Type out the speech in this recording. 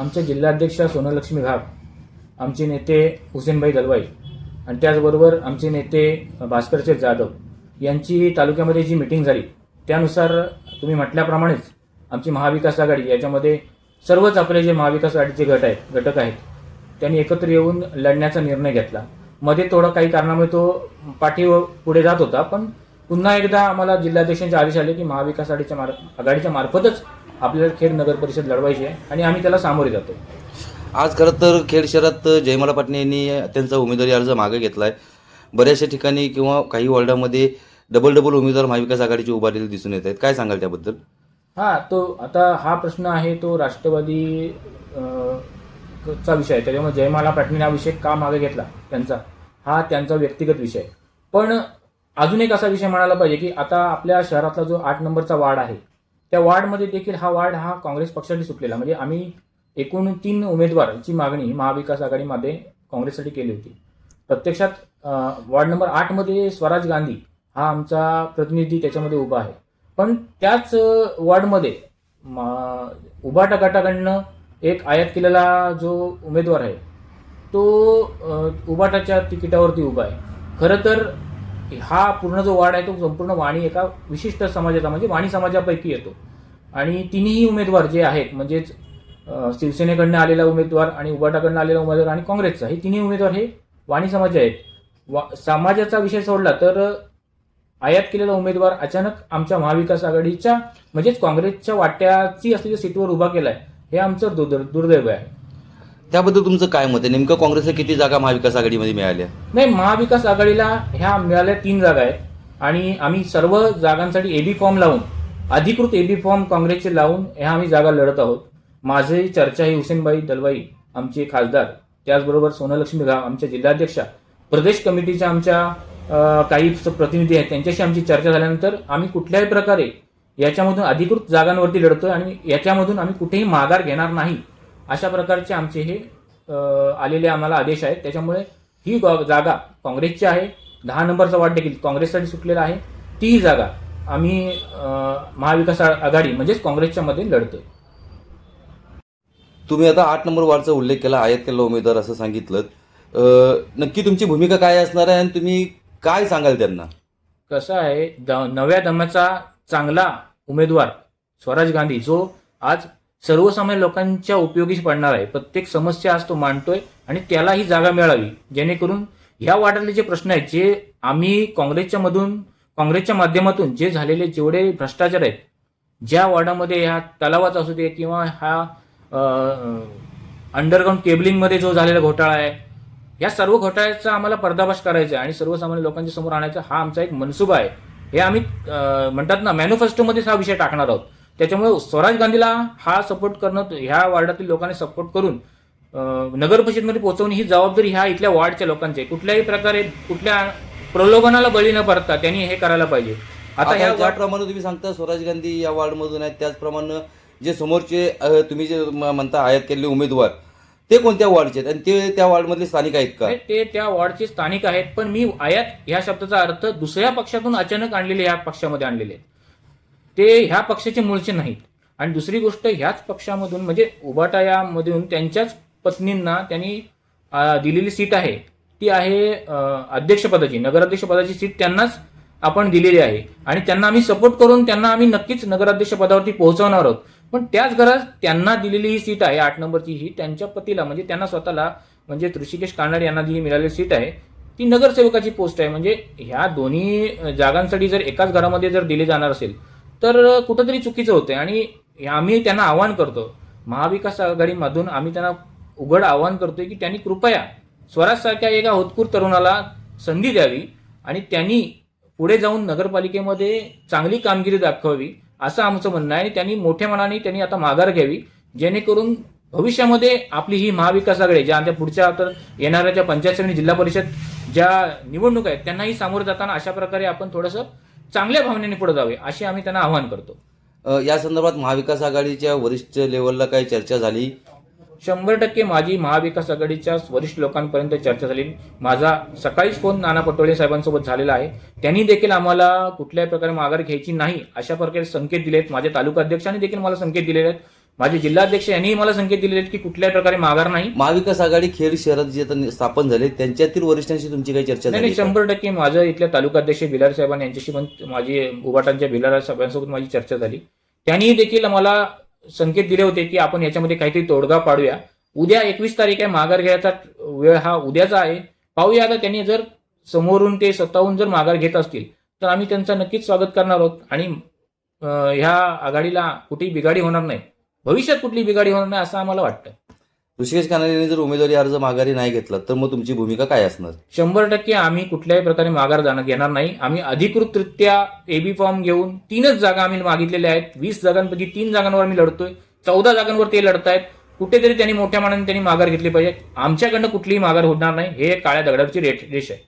आमच्या जिल्हाध्यक्षा सोनलक्ष्मी घाप आमचे नेते हुसेनभाई दलवाई आणि त्याचबरोबर आमचे नेते भास्करचे जाधव यांची तालुक्यामध्ये जी मिटिंग झाली त्यानुसार तुम्ही म्हटल्याप्रमाणेच आमची महाविकास आघाडी याच्यामध्ये सर्वच आपले जे महाविकास आघाडीचे गट आहेत घटक आहेत त्यांनी एकत्र येऊन लढण्याचा निर्णय घेतला. मध्ये थोडं काही कारणामुळे तो पाठी पुढे जात होता पण पुन्हा एकदा आम्हाला जिल्हाध्यक्षांचे आदेश आले की महाविकास आघाडीच्या मार आघाडीच्या मार्फतच आपल्याला खेड नगर परिषद लढवायची आहे आणि आम्ही त्याला सामोरे जातो आज खरं तर खेड शहरात जयमाला पाटणे यांनी त्यांचा उमेदवारी अर्ज मागे घेतला आहे बऱ्याचशा ठिकाणी किंवा काही वॉर्डामध्ये डबल डबल उमेदवार महाविकास आघाडीचे उभारलेले दिसून येत आहेत. काय सांगाल त्याबद्दल? हा तो आता हा प्रश्न आहे तो राष्ट्रवादी चा विषय आहे. त्याच्यामुळे जयमाला पाटणी हा विषय का मागे घेतला? त्यांचा. हा त्यांचा व्यक्तिगत विषय. पण अजून एक असा विषय म्हणायला पाहिजे की आता आपल्या शहरातला जो आठ नंबरचा वार्ड आहे त्या वार्डमध्ये देखील हा वार्ड हा काँग्रेस पक्षाने सुटलेला. म्हणजे आम्ही एकूण तीन उमेदवारांची मागणी महाविकास आघाडीमध्ये काँग्रेससाठी केली होती. प्रत्यक्षात वार्ड नंबर आठमध्ये स्वराज गांधी हा आमचा प्रतिनिधी त्याच्यामध्ये उभा आहे. पण त्याच वार्डमध्ये वॉर्डमध्ये म- उभाटा गटाकडनं एक आयात केलेला जो उमेदवार आहे तो उबाटाच्या तिकिटावरती उभा आहे. खरं तर हा पूर्ण जो वार्ड आहे तो संपूर्ण वाणी एका विशिष्ट समाजाचा म्हणजे वाणी समाजापैकी येतो. आणि तिन्ही उमेदवार जे आहेत म्हणजेच शिवसेनेकडनं आलेला उमेदवार आणि उभाटाकडनं आलेला उमेदवार आणि काँग्रेसचा हे तिन्ही उमेदवार हे वाणी समाज आहेत. वा समाजाचा विषय सोडला तर आयात केलेला उमेदवार अचानक आमच्या महाविकास आघाडीच्या म्हणजेच काँग्रेसच्या वाट्याची असलेल्या सीटवर उभा केलाय हे आमचं दुर्द दुर्दैव आहे. त्याबद्दल तुमचं काय मत आहे? नेमकं काँग्रेसला किती जागा महाविकास आघाडीमध्ये मिळाल्या? नाही महाविकास आघाडीला ह्या मिळाल्या तीन जागा आहेत. आणि आम्ही सर्व जागांसाठी एबी फॉर्म लावून अधिकृत एबी फॉर्म काँग्रेसचे लावून ह्या आम्ही जागा लढत आहोत. माझी चर्चा ही हुसेनबाई दलवाई आमचे खासदार त्याचबरोबर सोनलक्ष्मी गाव आमच्या जिल्हाध्यक्षा प्रदेश कमिटीच्या आमच्या काही प्रतिनिधी आहेत त्यांच्याशी आमची चर्चा झाल्यानंतर आम्ही कुठल्याही प्रकारे याच्यामधून अधिकृत जागांवरती लढतोय आणि याच्यामधून आम्ही कुठेही माघार घेणार नाही. अशा प्रकारचे आमचे हे आलेले आम्हाला आदेश आहेत. त्याच्यामुळे ही जागा काँग्रेसची आहे. दहा नंबरचा वार्ड देखील काँग्रेससाठी सुटलेला आहे. ती जागा आम्ही महाविकास आघाडी म्हणजेच काँग्रेसच्या मध्ये लढतोय. तुम्ही आता आठ नंबर वार्डचा उल्लेख केला आयात केलेला उमेदवार असं सांगितलं. नक्की तुमची भूमिका काय असणार आहे आणि तुम्ही काय सांगाल त्यांना? कसं आहे द- नव्या दमाचा चांगला उमेदवार स्वराज गांधी जो आज सर्वसामान्य लोकांच्या उपयोगी पडणार आहे. प्रत्येक समस्या आज तो मांडतोय आणि त्याला ही जागा मिळावी. जेणेकरून ह्या वार्डातले जे प्रश्न आहेत जे आम्ही काँग्रेसच्या मधून काँग्रेसच्या माध्यमातून जे झालेले जेवढे भ्रष्टाचार आहेत ज्या वॉर्डामध्ये ह्या तलावाचा असू दे किंवा हा अंडरग्राऊंड केबलिंगमध्ये जो झालेला घोटाळा आहे या सर्व घोटाळ्याचा आम्हाला पर्दाफाश करायचा आहे आणि सर्वसामान्य लोकांच्या समोर आणायचा हा आमचा एक मनसुबा आहे. हे आम्ही म्हणतात ना मॅनिफेस्टोमध्येच हा विषय टाकणार आहोत. त्याच्यामुळे स्वराज गांधीला हा सपोर्ट करणं ह्या वार्डातील लोकांनी सपोर्ट करून नगर परिषदमध्ये पोहोचवणे ही जबाबदारी ह्या इथल्या वार्डच्या लोकांची आहे. कुठल्याही प्रकारे कुठल्या प्रलोभनाला बळी न पडता त्यांनी हे करायला पाहिजे. आता ह्या ह्या वार्ड ज्याप्रमाणे तुम्ही सांगता स्वराज गांधी या वार्डमधून आहेत त्याचप्रमाणे जे समोरचे तुम्ही जे म्हणता आयात केलेले उमेदवार ते कोणत्या वार्डचे आहेत? आणि ते त्या वार्डमधले स्थानिक आहेत का? ते त्या वॉर्डचे स्थानिक आहेत पण मी आयात ह्या शब्दाचा अर्थ दुसऱ्या पक्षातून अचानक आणलेले ह्या पक्षामध्ये आणलेले आहेत. ते ह्या पक्षाचे मूळचे नाहीत. आणि दुसरी गोष्ट ह्याच पक्षामधून म्हणजे उबाटा यामधून त्यांच्याच पत्नींना त्यांनी दिलेली सीट आहे. ती आहे अध्यक्षपदाची नगराध्यक्षपदाची सीट त्यांनाच आपण दिलेली आहे. आणि त्यांना आम्ही सपोर्ट करून त्यांना आम्ही नक्कीच नगराध्यक्ष पदावरती पोहोचवणार आहोत. पण त्याच घरात त्यांना दिलेली ही सीट आहे आठ नंबरची ही त्यांच्या पतीला म्हणजे त्यांना स्वतःला म्हणजे ऋषिकेश कानडे यांना जी मिळालेली सीट आहे. ती नगरसेवकाची पोस्ट आहे. म्हणजे ह्या दोन्ही जागांसाठी जर एकाच घरामध्ये जर दिले जाणार असेल तर कुठंतरी चुकीचं होतं आणि आम्ही त्यांना आवाहन करतो. महाविकास आघाडीमधून आम्ही त्यांना उघड आवाहन करतोय की त्यांनी कृपया स्वराजसारख्या एका होतकूर तरुणाला संधी द्यावी आणि त्यांनी पुढे जाऊन नगरपालिकेमध्ये चांगली कामगिरी दाखवावी असं आमचं म्हणणं आहे. आणि त्यांनी मोठ्या मनाने त्यांनी आता माघार घ्यावी जेणेकरून भविष्यामध्ये आपली ही महाविकास आघाडी ज्या आमच्या पुढच्या तर येणाऱ्या ज्या पंचायत समिती जिल्हा परिषद ज्या निवडणूक आहेत त्यांनाही सामोरं जाताना अशा प्रकारे आपण थोडंसं चांगल्या भावनेने पुढे जावे अशी आम्ही त्यांना आवाहन करतो. या संदर्भात महाविकास आघाडीच्या वरिष्ठ लेवलला काही चर्चा झाली? शंभर टक्के माझी महाविकास आघाडीच्या वरिष्ठ लोकांपर्यंत चर्चा झाली. माझा सकाळीच फोन नाना पटोले साहेबांसोबत झालेला आहे. त्यांनी देखील आम्हाला कुठल्याही प्रकारे माघार घ्यायची नाही अशा प्रकारे संकेत दिलेत. माझ्या तालुका अध्यक्षांनी देखील मला संकेत दिलेले आहेत. माझे जिल्हाध्यक्ष यांनीही मला संकेत दिलेले आहेत की कुठल्याही प्रकारे माघार नाही. महाविकास आघाडी खेड शहरात जे आता स्थापन झाले त्यांच्यातील वरिष्ठांशी तुमची काही चर्चा नाही झाली नाही का? शंभर टक्के माझं इथल्या तालुकाध्यक्ष बिलार साहेबांनी यांच्याशी पण माझी उभाटांच्या बिलार साहेबांसोबत माझी चर्चा झाली. त्यांनी देखील मला संकेत दिले होते की आपण याच्यामध्ये काहीतरी तोडगा पाडूया. उद्या एकवीस तारीख आहे माघार घ्यायचा वेळ हा उद्याचा आहे. पाहूया आता त्यांनी जर समोरून ते स्वतःहून जर माघार घेत असतील तर आम्ही त्यांचं नक्कीच स्वागत करणार आहोत. आणि अं, ह्या आघाडीला कुठेही बिघाडी होणार नाही. भविष्यात कुठली बिघाडी होणार नाही असं आम्हाला वाटतं ऋषिकेश कानाडे जर उमेदवारी अर्ज माघारी नाही घेतला तर मग तुमची भूमिका काय असणार? शंभर टक्के आम्ही कुठल्याही प्रकारे माघार जाणं घेणार नाही. आम्ही अधिकृतरित्या एबी फॉर्म घेऊन तीनच जागा आम्ही मागितलेल्या आहेत. वीस जागांपैकी तीन जागांवर आम्ही लढतोय. चौदा जागांवर ते लढतायत कुठेतरी त्यांनी मोठ्या मानाने त्यांनी माघार घेतली पाहिजे. आमच्याकडनं कुठलीही माघार होणार नाही. हे काळ्या दगडावरची रेट रेष आहे.